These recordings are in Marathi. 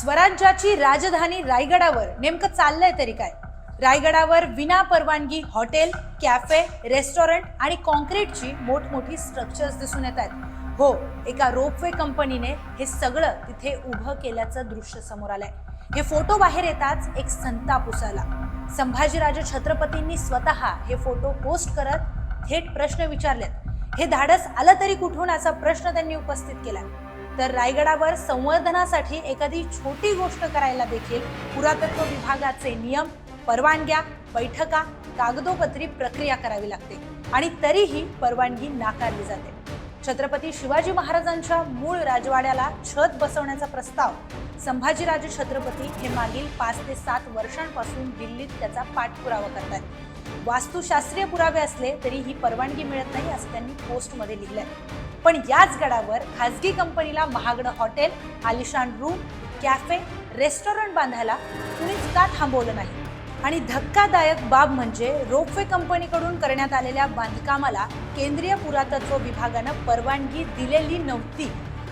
स्वराज्याची राजधानी रायगडावर नेमकं चाललंय तरी काय? रायगडावर विना परवानगी हॉटेल कॅफे रेस्टॉरंट आणि कॉन्क्रीटची मोठमोठी स्ट्रक्चर्स दिसून येत आहेत. हो एका रोपवे कंपनीने हे सगळं तिथे उभं केल्याचं दृश्य समोर आलंय. हे फोटो बाहेर येताच एक संताप उसळला. संभाजीराजे छत्रपतींनी स्वतः हे फोटो पोस्ट करत थेट प्रश्न विचारलेत. हे धाडस आलं तरी कुठून असा प्रश्न त्यांनी उपस्थित केला तर रायगडावर संवर्धनासाठी एखादी छोटी गोष्ट करायला देखील पुरातत्व विभागाचे नियम परवानग्या बैठका कागदोपत्री प्रक्रिया करावी लागते आणि तरीही परवानगी नाकारली जाते. छत्रपती शिवाजी महाराजांच्या मूळ राजवाड्याला छत बसवण्याचा प्रस्ताव संभाजीराजे छत्रपती हे मागील पाच ते सात वर्षांपासून दिल्लीत त्याचा पाठपुरावा करतात वास्तुशास्त्रीय पुरावे असले तरी ही परवानगी मिळत नाही असं त्यांनी पोस्टमध्ये लिहिलंय. पण याच गडावर खासगी कंपनीला महागडं हॉटेल आलिशान रूम कॅफे रेस्टॉरंट बांधायला कुणीच का थांबवलं नाही? आणि धक्कादायक बाब म्हणजे रोपवे कंपनीकडून करण्यात आलेल्या बांधकामाला केंद्रीय पुरातत्व विभागानं परवानगी दिलेली नव्हती.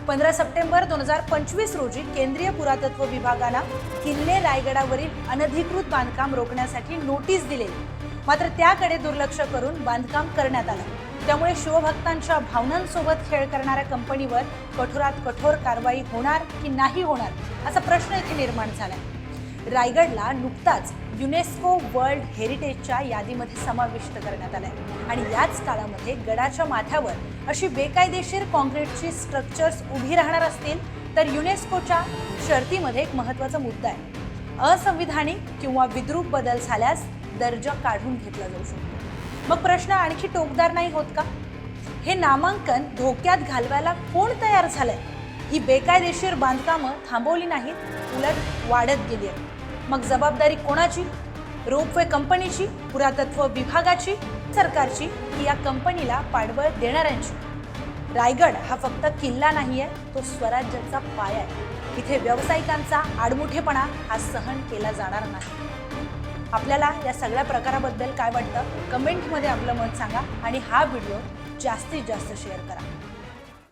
पंधरा सप्टेंबर दोन हजार पंचवीस रोजी केंद्रीय पुरातत्व विभागानं किल्ले रायगडावरील अनधिकृत बांधकाम रोखण्यासाठी नोटीस दिलेली. मात्र त्याकडे दुर्लक्ष करून बांधकाम करण्यात आलं. त्यामुळे शिवभक्तांच्या भावनांसोबत खेळ करणाऱ्या कंपनीवर कठोरात कठोर कारवाई होणार की नाही होणार असा प्रश्न इथे निर्माण झालाय. रायगडला नुकताच युनेस्को वर्ल्ड हेरिटेजच्या यादीमध्ये समाविष्ट करण्यात आलाय आणि याच काळामध्ये गडाच्या माथ्यावर अशी बेकायदेशीर कॉन्क्रीटची स्ट्रक्चर्स उभी राहणार असतील तर युनेस्कोच्या शर्तीमध्ये एक महत्त्वाचा मुद्दा आहे. असंविधानिक किंवा विद्रूप बदल झाल्यास दर्जा काढून घेतला जाऊ शकतो. मग प्रश्न आणखी टोकदार नाही होत का? हे नामांकन धोक्यात घालवायला कोण तयार झालंय? ही बेकायदेशीर बांधकामं थांबवली नाहीत उलट वाढत गेली आहेत. मग जबाबदारी कोणाची? रोपवे कंपनीची पुरातत्व विभागाची सरकारची की या कंपनीला पाठबळ देणाऱ्यांची? रायगड हा फक्त किल्ला नाही आहे तो स्वराज्याचा पाया आहे. इथे व्यावसायिकांचा आडमुठेपणा हा सहन केला जाणार नाही. आपल्याला या सगळ्या प्रकाराबद्दल काय वाटतं? कमेंटमध्ये आपलं मत सांगा आणि हा व्हिडिओ जास्तीत जास्त शेअर करा.